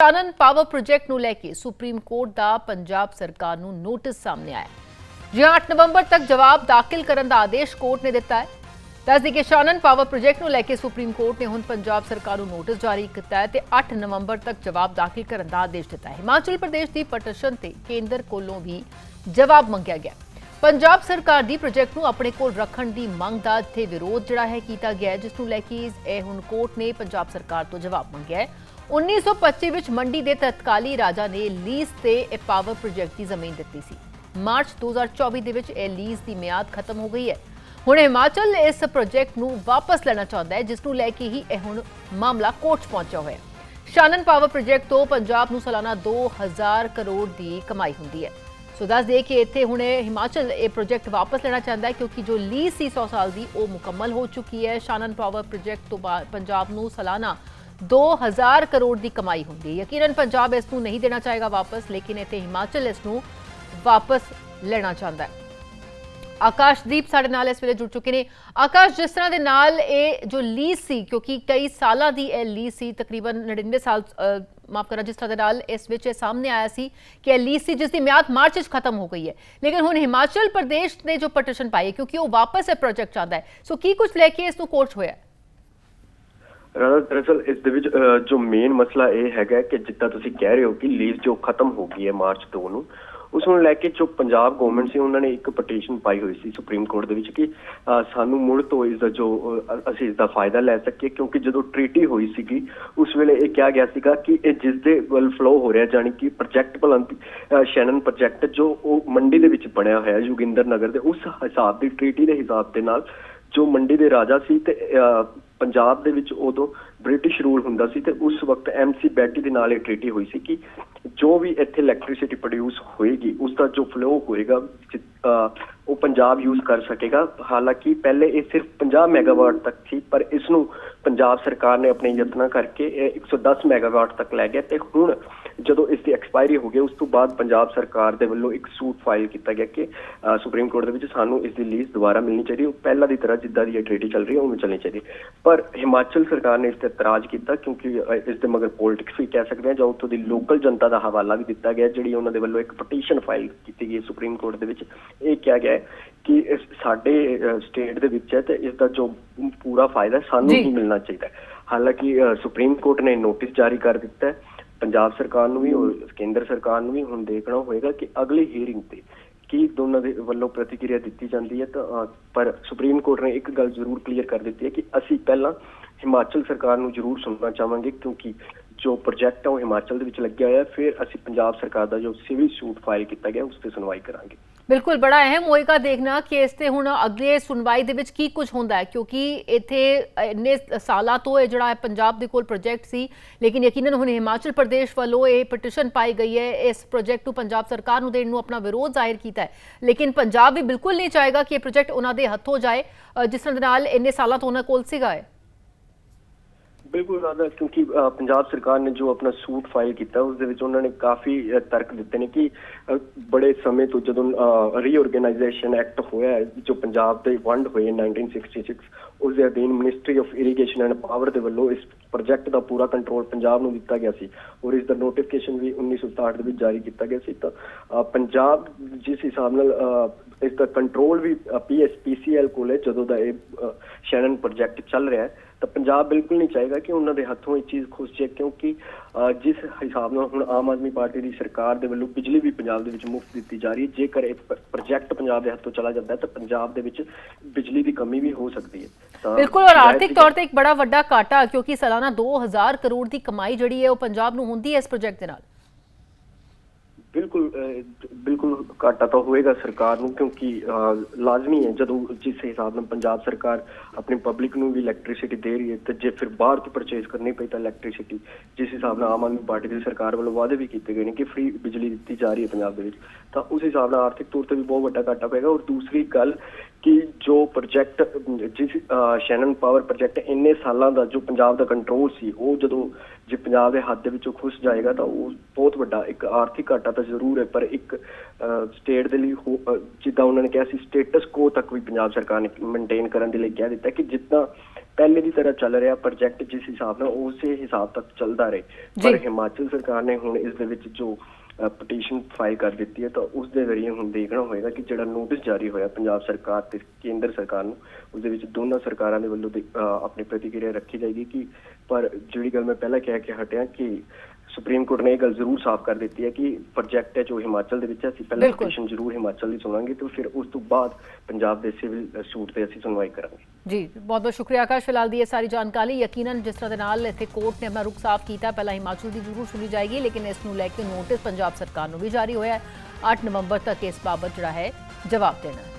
ਚਾਨਣ power project ਨੂੰ ਲੈ ਕੇ ਸੁਪਰੀਮ ਕੋਰਟ ਦਾ ਪੰਜਾਬ ਸਰਕਾਰ ਨੂੰ ਨੋਟਿਸ ਸਾਹਮਣੇ ਆਇਆ ਹੈ। 8 ਨਵੰਬਰ ਤੱਕ ਜਵਾਬ ਦਾਖਲ ਕਰਨ ਦਾ ਆਦੇਸ਼ ਕੋਰਟ ਨੇ ਦਿੱਤਾ ਹੈ। ਦੱਸਦੀ ਕਿ ਸ਼ਾਨਨ ਪਾਵਰ ਪ੍ਰੋਜੈਕਟ ਨੂੰ ਲੈ ਕੇ ਸੁਪਰੀਮ ਕੋਰਟ ਨੇ ਹੁਣ ਪੰਜਾਬ ਸਰਕਾਰ ਨੂੰ ਨੋਟਿਸ ਜਾਰੀ ਕੀਤਾ ਹੈ ਤੇ 8 ਨਵੰਬਰ ਤੱਕ ਜਵਾਬ ਦਾਖਲ ਕਰਨ ਦਾ ਆਦੇਸ਼ ਦਿੱਤਾ ਹੈ। ਹਿਮਾਚਲ ਪ੍ਰਦੇਸ਼ ਦੀ ਪਟੀਸ਼ਨ ਤੇ ਕੇਂਦਰ ਕੋਲੋਂ ਵੀ ਜਵਾਬ ਮੰਗਿਆ ਗਿਆ। ਪੰਜਾਬ ਸਰਕਾਰ ਦੀ ਪ੍ਰੋਜੈਕਟ ਨੂੰ ਆਪਣੇ ਕੋਲ ਰੱਖਣ ਦੀ ਮੰਗ ਦਾ ਇੱਥੇ ਵਿਰੋਧ ਜਿਹੜਾ ਹੈ ਕੀਤਾ ਗਿਆ ਜਿਸ ਨੂੰ ਲੈ ਕੇ ਇਹ ਹੁਣ ਕੋਰਟ ਨੇ ਪੰਜਾਬ ਸਰਕਾਰ ਤੋਂ ਜਵਾਬ ਮੰਗਿਆ ਹੈ। 1925 ਵਿੱਚ ਮੰਡੀ ਦੇ ਤਤਕਾਲੀ ਰਾਜਾ ਨੇ ਲੀਜ਼ ਤੇ ਇਹ ਪਾਵਰ ਪ੍ਰੋਜੈਕਟ ਦੀ ਜ਼ਮੀਨ ਦਿੱਤੀ ਸੀ। ਮਾਰਚ 2024 ਦੇ ਵਿੱਚ ਇਹ ਲੀਜ਼ ਦੀ ਮਿਆਦ ਖਤਮ ਹੋ ਗਈ ਹੈ। ਹੁਣ ਹਿਮਾਚਲ ਇਸ ਪ੍ਰੋਜੈਕਟ ਨੂੰ ਵਾਪਸ ਲੈਣਾ ਚਾਹੁੰਦਾ ਹੈ, ਜਿਸ ਨੂੰ ਲੈ ਕੇ ਹੀ ਇਹ ਹੁਣ ਮਾਮਲਾ ਕੋਰਟ 'ਚ ਪਹੁੰਚਿਆ ਹੋਇਆ ਹੈ। ਸ਼ਾਨਨ ਪਾਵਰ ਪ੍ਰੋਜੈਕਟ ਤੋਂ ਪੰਜਾਬ ਨੂੰ ਸਾਲਾਨਾ 2000 ਕਰੋੜ ਦੀ ਕਮਾਈ ਹੁੰਦੀ ਹੈ। ਸੋ ਦੱਸ ਦਈਏ ਕਿ ਇੱਥੇ ਹੁਣ ਇਹ ਹਿਮਾਚਲ ਇਹ ਪ੍ਰੋਜੈਕਟ ਵਾਪਸ ਲੈਣਾ ਚਾਹੁੰਦਾ ਹੈ, ਕਿਉਂਕਿ ਜੋ ਲੀਜ਼ ਸੀ 100 ਸਾਲ ਦੀ, ਉਹ ਮੁਕੰਮਲ ਹੋ ਚੁੱਕੀ ਹੈ। ਸ਼ਾਨਨ ਪਾਵਰ ਪ੍ਰੋਜੈਕਟ ਤੋਂ ਬਾਅਦ ਪੰਜਾਬ ਨੂੰ ਸਾਲਾਨਾ 2000 ਕਰੋੜ ਦੀ ਕਮਾਈ ਹੁੰਦੀ ਹੈ। ਯਕੀਨਨ ਪੰਜਾਬ ਇਸ ਨੂੰ ਨਹੀਂ ਦੇਣਾ ਚਾਹੇਗਾ ਵਾਪਸ, ਲੇਕਿਨ ਇੱਥੇ ਹਿਮਾਚਲ ਇਸ ਨੂੰ ਵਾਪਸ ਲੈਣਾ ਚਾਹੁੰਦਾ ਹੈ। ਆਕਾਸ਼ਦੀਪ ਸਾਡੇ ਨਾਲ ਇਸ ਵੇਲੇ ਜੁੜ ਚੁੱਕੇ ਨੇ। ਆਕਾਸ਼, ਜਿਸ ਤਰ੍ਹਾਂ ਦੇ ਨਾਲ ਇਹ ਜੋ ਲੀਜ਼ ਸੀ, ਕਿਉਂਕਿ ਕਈ ਸਾਲਾਂ ਦੀ ਇਹ ਲੀਜ਼ ਸੀ, ਤਕਰੀਬਨ 99 ਸਾਲ ਮਾਫ ਕਰਨਾ, ਜਿਸ ਤਰ੍ਹਾਂ ਦੇ ਨਾਲ ਇਸ ਵਿੱਚ ਇਹ ਸਾਹਮਣੇ ਆਇਆ ਸੀ ਕਿ ਇਹ ਲੀਜ਼ ਸੀ, ਜਿਸ ਦੀ ਮਿਆਦ ਮਾਰਚ ਵਿੱਚ ਖਤਮ ਹੋ ਗਈ ਹੈ। ਲੇਕਿਨ ਹੁਣ ਹਿਮਾਚਲ ਪ੍ਰਦੇਸ਼ ਨੇ ਜੋ ਪਟੀਸ਼ਨ ਪਾਈ ਹੈ, ਕਿਉਂਕਿ ਉਹ ਵਾਪਸ ਇਹ ਪ੍ਰੋਜੈਕਟ ਚਾਹੁੰਦਾ ਹੈ। ਸੋ ਕੀ ਕੁਝ ਲੈ ਕੇ ਇਸ ਨੂੰ ਕੋਰਟ ਹੋਇਆ ਹੈ? ਰਾਣਾ ਦਰਅਸਲ ਇਸ ਦੇ ਵਿੱਚ ਜੋ ਮੇਨ ਮਸਲਾ ਇਹ ਹੈਗਾ ਕਿ ਜਿੱਦਾਂ ਤੁਸੀਂ ਕਹਿ ਰਹੇ ਹੋ ਕਿ ਲੀਵ ਜੋ ਖਤਮ ਹੋ ਗਈ ਹੈ ਮਾਰਚ 2 ਨੂੰ, ਉਸ ਨੂੰ ਲੈ ਕੇ ਜੋ ਪੰਜਾਬ ਗਵਰਨਮੈਂਟ ਸੀ, ਉਹਨਾਂ ਨੇ ਇੱਕ ਪਟੀਸ਼ਨ ਪਾਈ ਹੋਈ ਸੀ ਸੁਪਰੀਮ ਕੋਰਟ ਦੇ ਵਿੱਚ ਕਿ ਸਾਨੂੰ ਮੁੜ ਤੋਂ ਇਸ ਦਾ ਜੋ ਅਸੀਂ ਇਸ ਦਾ ਫਾਇਦਾ ਲੈ ਸਕੀਏ, ਕਿਉਂਕਿ ਜਦੋਂ ਟ੍ਰੀਟੀ ਹੋਈ ਸੀਗੀ, ਉਸ ਵੇਲੇ ਇਹ ਕਿਹਾ ਗਿਆ ਸੀਗਾ ਕਿ ਇਹ ਜਿਸ ਦੇ ਵੱਲ ਫਲੋ ਹੋ ਰਿਹਾ ਜਾਨੀ ਕਿ ਪ੍ਰੋਜੈਕਟ ਭਲੰਤੀ ਸ਼ੈਨਨ ਪ੍ਰੋਜੈਕਟ ਜੋ ਉਹ ਮੰਡੀ ਦੇ ਵਿੱਚ ਬਣਿਆ ਹੋਇਆ, ਯੋਗਿੰਦਰ ਨਗਰ ਦੇ, ਉਸ ਹਿਸਾਬ ਦੀ ਟ੍ਰੀਟੀ ਦੇ ਹਿਸਾਬ ਦੇ ਨਾਲ ਜੋ ਮੰਡੀ ਦੇ ਰਾਜਾ ਸੀ ਤੇ ਪੰਜਾਬ ਦੇ ਵਿੱਚ ਉਦੋਂ ਬ੍ਰਿਟਿਸ਼ ਰੂਲ ਹੁੰਦਾ ਸੀ ਤੇ ਉਸ ਵਕਤ ਐਮਸੀ ਬੈਟੀ ਦੇ ਨਾਲ ਇਹ ਟ੍ਰੀਟੀ ਹੋਈ ਸੀ ਕਿ ਜੋ ਵੀ ਇੱਥੇ ਇਲੈਕਟ੍ਰਿਸਿਟੀ ਪ੍ਰੋਡਿਊਸ ਹੋਏਗੀ ਉਸ ਦਾ ਜੋ ਫਲੋ ਹੋਏਗਾ ਅਹ, ਉਹ ਪੰਜਾਬ ਯੂਜ਼ ਕਰ ਸਕੇਗਾ। ਹਾਲਾਂਕਿ ਪਹਿਲੇ ਇਹ ਸਿਰਫ 50 ਮੈਗਾਵਾਟ ਤੱਕ ਸੀ, ਪਰ ਇਸ ਨੂੰ ਪੰਜਾਬ ਸਰਕਾਰ ਨੇ ਆਪਣੇ ਯਤਨਾਂ ਕਰਕੇ ਇਹ 110 ਮੈਗਾਵਾਟ ਤੱਕ ਲੈ ਗਿਆ ਤੇ ਹੁਣ ਜਦੋਂ ਇਸ ਦੀ ਐਕਸਪਾਇਰੀ ਹੋ ਗਈ, ਉਸ ਤੋਂ ਬਾਅਦ ਪੰਜਾਬ ਸਰਕਾਰ ਦੇ ਵੱਲੋਂ ਇੱਕ ਸੂਟ ਫਾਈਲ ਕੀਤਾ ਗਿਆ ਕਿ ਸੁਪਰੀਮ ਕੋਰਟ ਦੇ ਵਿੱਚ ਸਾਨੂੰ ਇਸ ਦੀ ਲੀਜ਼ ਦੁਬਾਰਾ ਮਿਲਣੀ ਚਾਹੀਦੀ ਉਹ ਪਹਿਲਾਂ ਦੀ ਤਰ੍ਹਾਂ ਜਿੱਦਾਂ ਦੀ ਇਹ ਟ੍ਰੀਟੀ ਚੱਲ ਰਹੀ ਹੈ, ਉਵੇਂ ਚੱਲਣੀ ਚਾਹੀਦੀ ਪਰ ਹਿਮਾਚਲ ਸਰਕਾਰ ਨੇ ਇਸ ਤੇ ਇਤਰਾਜ਼ ਕੀਤਾ ਕਿਉਂਕਿ ਇਸ ਦੇ ਮਗਰ ਪੋਲਿਟਿਕਸ ਵੀ ਕਹਿ ਸਕਦੇ ਹਾਂ ਜਾਂ ਉੱਥੋਂ ਦੀ ਲੋਕਲ ਜਨਤਾ ਦਾ ਹਵਾਲਾ ਵੀ ਦਿੱਤਾ ਗਿਆ, ਜਿਹੜੀ ਉਹਨਾਂ ਦੇ ਵੱਲੋਂ ਇੱਕ ਪਟੀਸ਼ਨ ਫਾਈਲ ਕੀਤੀ ਗਈ ਸੁਪਰੀਮ ਕੋਰਟ ਦੇ ਵਿੱਚ। ਇਹ ਕਿਹਾ ਗਿਆ ਹੈ ਕਿ ਇਸ ਸਾਡੇ ਸਟੇਟ ਦੇ ਵਿੱਚ ਹੈ ਤੇ ਇਸ ਦਾ ਜੋ ਪੂਰਾ ਫਾਇਦਾ ਸਾਨੂੰ। ਹੀ ਮਿਲਣਾ ਚਾਹੀਦਾ ਹੈ। ਹਾਲਾਂਕਿ ਸੁਪਰੀਮ ਕੋਰਟ ਨੇ ਨੋਟਿਸ ਜਾਰੀ ਕਰ ਦਿੱਤਾ ਹੈ। ਪੰਜਾਬ ਸਰਕਾਰ ਨੂੰ ਵੀ ਕੇਂਦਰ ਸਰਕਾਰ ਨੂੰ ਵੀ ਹੁਣ ਦੇਖਣਾ ਹੋਏਗਾ ਕਿ ਅਗਲੀ ਹੀਅਰਿੰਗ ਤੇ ਕੀ ਦੋਨਾਂ ਦੇ ਵੱਲੋਂ ਪ੍ਰਤੀਕਿਰਿਆ ਦਿੱਤੀ ਜਾਂਦੀ ਹੈ ਤਾਂ ਪਰ ਸੁਪਰੀਮ ਕੋਰਟ ਨੇ ਇੱਕ ਗੱਲ ਜ਼ਰੂਰ ਕਲੀਅਰ ਕਰ ਦਿੱਤੀ ਹੈ ਕਿ ਅਸੀਂ ਪਹਿਲਾਂ ਹਿਮਾਚਲ ਸਰਕਾਰ ਨੂੰ ਜ਼ਰੂਰ ਸੁਣਨਾ ਚਾਹਾਂਗੇ ਕਿਉਂਕਿ ਜੋ ਪ੍ਰੋਜੈਕਟ ਹੈ ਉਹ ਹਿਮਾਚਲ ਦੇ ਵਿੱਚ ਲੱਗਿਆ ਹੋਇਆ ਹੈ ਫਿਰ ਅਸੀਂ ਪੰਜਾਬ ਸਰਕਾਰ ਦਾ ਜੋ ਸਿਵਲ ਸੂਟ ਫਾਈਲ ਕੀਤਾ ਗਿਆ ਉਸ ਤੇ ਸੁਣਵਾਈ ਕਰਾਂਗੇ। ਬਿਲਕੁਲ, ਬੜਾ ਅਹਿਮ ਹੋਏਗਾ ਦੇਖਣਾ ਕਿ ਇਸ ਤੇ ਹੁਣ ਅਗਲੇ ਸੁਣਵਾਈ ਦੇ ਵਿੱਚ ਕੀ ਕੁਝ ਹੁੰਦਾ ਹੈ, ਕਿਉਂਕਿ ਇੱਥੇ ਇੰਨੇ ਸਾਲਾਂ ਤੋਂ ਇਹ ਜਿਹੜਾ ਹੈ ਪੰਜਾਬ ਦੇ ਕੋਲ ਪ੍ਰੋਜੈਕਟ ਸੀ, ਲੇਕਿਨ ਯਕੀਨਨ ਹੁਣ ਹਿਮਾਚਲ ਪ੍ਰਦੇਸ਼ ਵੱਲੋਂ ਇਹ ਪਟੀਸ਼ਨ ਪਾਈ ਗਈ ਹੈ, ਇਸ ਪ੍ਰੋਜੈਕਟ ਨੂੰ ਪੰਜਾਬ ਸਰਕਾਰ ਨੂੰ ਦੇਣ ਨੂੰ ਆਪਣਾ ਵਿਰੋਧ ਜ਼ਾਹਿਰ ਕੀਤਾ ਹੈ। ਲੇਕਿਨ ਪੰਜਾਬ ਵੀ ਬਿਲਕੁਲ ਨਹੀਂ ਚਾਹੇਗਾ ਕਿ ਇਹ ਪ੍ਰੋਜੈਕਟ ਉਹਨਾਂ ਦੇ ਹੱਥੋਂ ਜਾਏ ਜਿਸ ਦੇ ਨਾਲ ਇੰਨੇ ਸਾਲਾਂ ਤੋਂ ਉਹਨਾਂ ਕੋਲ ਸੀਗਾ ਹੈ ਬਿਲਕੁਲ ਰਾਦਾ ਕਿਉਂਕਿ ਪੰਜਾਬ ਸਰਕਾਰ ਨੇ ਜੋ ਆਪਣਾ ਸੂਟ ਫਾਈਲ ਕੀਤਾ ਉਸ ਦੇ ਵਿੱਚ ਉਹਨਾਂ ਨੇ ਕਾਫੀ ਤਰਕ ਦਿੱਤੇ ਨੇ ਕਿ ਬੜੇ ਸਮੇਂ ਤੋਂ ਜਦੋਂ ਰੀਆਰਗੇਨਾਈਜੇਸ਼ਨ ਐਕਟ ਹੋਇਆ ਜੋ ਪੰਜਾਬ ਦੇ ਵੰਡ ਹੋਏ 1966 ਉਸ ਦੇ ਅਧੀਨ ministry of irrigation and power ਦੇ ਵੱਲੋਂ ਇਸ ਪ੍ਰੋਜੈਕਟ ਦਾ ਪੂਰਾ ਕੰਟਰੋਲ ਪੰਜਾਬ ਨੂੰ ਦਿੱਤਾ ਗਿਆ ਸੀ ਔਰ ਇਸ ਦਾ ਨੋਟੀਫਿਕੇਸ਼ਨ ਵੀ 1967 ਦੇ ਵਿੱਚ ਜਾਰੀ ਕੀਤਾ ਗਿਆ ਸੀ। ਤਾਂ ਪੰਜਾਬ ਜਿਸ ਹਿਸਾਬ ਨਾਲ ਅਹ, ਇਸ ਦਾ ਕੰਟਰੋਲ ਵੀ ਪੀਐਸਪੀਸੀਐਲ ਕੋਲ ਹੈ ਜਦੋਂ ਦਾ ਇਹ ਅਹ, ਸ਼ੈਨਨ ਪ੍ਰੋਜੈਕਟ ਚੱਲ ਰਿਹਾ ਹੈ ਤਾਂ ਪੰਜਾਬ ਬਿਲਕੁਲ ਨਹੀਂ ਚਾਹੇਗਾ ਕਿ ਉਹਨਾਂ ਦੇ ਹੱਥੋਂ ਇਹ ਚੀਜ਼ ਖੁੱਸ ਜਾਏ ਕਿਉਂਕਿ ਜਿਸ ਹਿਸਾਬ ਨਾਲ ਹੁਣ ਆਮ ਆਦਮੀ ਪਾਰਟੀ ਦੀ ਸਰਕਾਰ ਦੇ ਵੱਲੋਂ ਬਿਜਲੀ ਵੀ ਪੰਜਾਬ ਦੇ ਵਿੱਚ ਮੁਫਤ ਦਿੱਤੀ ਜਾ ਰਹੀ ਹੈ ਜੇਕਰ ਇਹ ਪ੍ਰੋਜੈਕਟ ਪੰਜਾਬ ਦੇ ਹੱਥੋਂ ਚਲਾ ਜਾਂਦਾ ਹੈ ਤਾਂ ਪੰਜਾਬ ਦੇ ਵਿੱਚ ਬਿਜਲੀ ਦੀ ਕਮੀ ਵੀ ਹੋ ਸਕਦੀ ਹੈ। ਬਿਲਕੁਲ ਔਰ ਆਰਥਿਕ ਤੌਰ ਤੇ ਇੱਕ ਬੜਾ ਵੱਡਾ ਘਾਟਾ ਕਿਉਂਕਿ ਸਾਲਾਨਾ 2000 ਕਰੋੜ ਦੀ ਕਮਾਈ ਜਿਹੜੀ ਹੈ ਉਹ ਪੰਜਾਬ ਨੂੰ ਹੁੰਦੀ ਹੈ ਇਸ ਪ੍ਰੋਜੈਕਟ ਦੇ ਨਾਲ। ਬਿਲਕੁਲ ਬਿਲਕੁਲ ਘਾਟਾ ਤਾਂ ਹੋਏਗਾ ਸਰਕਾਰ ਨੂੰ ਕਿਉਂਕਿ ਲਾਜ਼ਮੀ ਹੈ ਜਦੋਂ ਜਿਸ ਹਿਸਾਬ ਨਾਲ ਪੰਜਾਬ ਸਰਕਾਰ ਆਪਣੀ ਪਬਲਿਕ ਨੂੰ ਵੀ ਇਲੈਕਟ੍ਰਿਸਿਟੀ ਦੇ ਰਹੀ ਹੈ, ਤੇ ਜੇ ਫਿਰ ਬਾਹਰ ਤੋਂ ਪਰਚੇਸ ਕਰਨੀ ਪਈ ਤਾਂ ਇਲੈਕਟ੍ਰਿਸਿਟੀ ਜਿਸ ਹਿਸਾਬ ਨਾਲ ਆਮ ਆਦਮੀ ਪਾਰਟੀ ਦੀ ਸਰਕਾਰ ਵੱਲੋਂ ਵਾਅਦੇ ਵੀ ਕੀਤੇ ਗਏ ਨੇ ਕਿ ਫ੍ਰੀ ਬਿਜਲੀ ਦਿੱਤੀ ਜਾ ਰਹੀ ਹੈ ਪੰਜਾਬ ਦੇ ਵਿੱਚ, ਤਾਂ ਉਸ ਹਿਸਾਬ ਨਾਲ ਆਰਥਿਕ ਤੌਰ ਤੇ ਵੀ ਬਹੁਤ ਵੱਡਾ ਘਾਟਾ ਪਏਗਾ। ਔਰ ਦੂਸਰੀ ਗੱਲ ਕਿ ਜੋ ਪ੍ਰੋਜੈਕਟ ਜਿਸ ਸ਼ੈਨਨ ਪਾਵਰ ਪ੍ਰੋਜੈਕਟ ਇੰਨੇ ਸਾਲਾਂ ਦਾ ਜੋ ਪੰਜਾਬ ਦਾ ਕੰਟਰੋਲ ਸੀ ਉਹ ਜਦੋਂ ਜੇ ਪੰਜਾਬ ਦੇ ਹੱਥ ਦੇ ਵਿੱਚੋਂ ਖੁੱਸ ਜਾਏਗਾ ਤਾਂ ਉਹ ਬਹੁਤ ਵੱਡਾ ਇੱਕ ਆਰਥਿਕ ਘਾਟਾ ਤਾਂ ਜ਼ਰੂਰ ਹੈ ਪਰ ਇੱਕ ਸਟੇਟ ਦੇ ਲਈ ਜਿੱਦਾਂ ਉਹਨਾਂ ਨੇ ਕਿਹਾ ਸੀ ਸਟੇਟਸ ਕੋ ਤੱਕ ਵੀ ਪੰਜਾਬ ਸਰਕਾਰ ਨੇ ਮੇਨਟੇਨ ਕਰਨ ਦੇ ਲਈ ਕਹਿ ਦਿੱਤਾ ਕਿ ਜਿੱਦਾਂ ਪਹਿਲੇ ਦੀ ਤਰ੍ਹਾਂ ਚੱਲ ਰਿਹਾ ਪ੍ਰੋਜੈਕਟ ਜਿਸ ਹਿਸਾਬ ਨਾਲ ਉਸੇ ਹਿਸਾਬ ਤੱਕ ਚੱਲਦਾ ਰਹੇ ਪਰ। ਹਿਮਾਚਲ ਸਰਕਾਰ ਨੇ ਹੁਣ ਇਸ ਦੇ ਵਿੱਚ ਜੋ ਪਟੀਸ਼ਨ ਫਾਈਲ ਕਰ ਦਿੱਤੀ ਹੈ ਤਾਂ ਉਸ ਦੇ ਜ਼ਰੀਏ ਹੁਣ ਦੇਖਣਾ ਹੋਏਗਾ ਕਿ ਜਿਹੜਾ ਨੋਟਿਸ ਜਾਰੀ ਹੋਇਆ ਪੰਜਾਬ ਸਰਕਾਰ ਤੇ ਕੇਂਦਰ ਸਰਕਾਰ ਨੂੰ ਉਸ ਦੇ ਵਿੱਚ ਦੋਨਾਂ ਸਰਕਾਰਾਂ ਦੇ ਵੱਲੋਂ ਦੇ- ਆਪਣੀ ਪ੍ਰਤੀਕਿਰਿਆ ਰੱਖੀ ਜਾਏਗੀ ਕਿ ਪਰ ਜਿਹੜੀ ਗੱਲ ਮੈਂ ਪਹਿਲਾਂ ਕਹਿ ਕੇ ਹਟਿਆ ਕਿ ਸੁਪਰੀਮ ਕੋਰਟ ਨੇ ਇਹ ਗੱਲ ਜ਼ਰੂਰ ਸਾਫ਼ ਕਰ ਦਿੱਤੀ ਹੈ ਕਿ ਪ੍ਰੋਜੈਕਟ ਹੈ ਜੋ ਹਿਮਾਚਲ ਦੇ ਵਿੱਚ ਹੈ ਅਸੀਂ ਪਹਿਲਾਂ। ਪਟੀਸ਼ਨ ਜ਼ਰੂਰ ਹਿਮਾਚਲ ਦੀ ਸੁਣਾਂਗੇ ਤੇ ਫਿਰ ਉਸ ਤੋਂ ਬਾਅਦ ਪੰਜਾਬ ਦੇ ਸਿਵਲ ਸੂਟ ਤੇ ਅਸੀਂ ਸੁਣਵਾਈ ਕਰਾਂਗੇ। ਜੀ ਬਹੁਤ ਬਹੁਤ ਸ਼ੁਕਰੀਆ ਆਕਾਸ਼ ਫਿਲਹਾਲ ਦੀ ਇਹ ਸਾਰੀ ਜਾਣਕਾਰੀ। ਯਕੀਨਨ ਜਿਸ ਤਰ੍ਹਾਂ ਦੇ ਨਾਲ ਇੱਥੇ ਕੋਰਟ ਨੇ ਆਪਣਾ ਰੁਖ ਸਾਫ਼ ਕੀਤਾ ਪਹਿਲਾਂ ਹਿਮਾਚਲ ਦੀ ਜ਼ਰੂਰ ਸੁਣੀ ਜਾਏਗੀ ਲੇਕਿਨ ਇਸ ਨੂੰ ਲੈ ਕੇ ਨੋਟਿਸ ਪੰਜਾਬ ਸਰਕਾਰ ਨੂੰ ਵੀ ਜਾਰੀ ਹੋਇਆ ਹੈ। 8 ਨਵੰਬਰ ਤੱਕ ਇਸ ਬਾਬਤ ਜਿਹੜਾ ਹੈ ਜਵਾਬ ਦੇਣਾ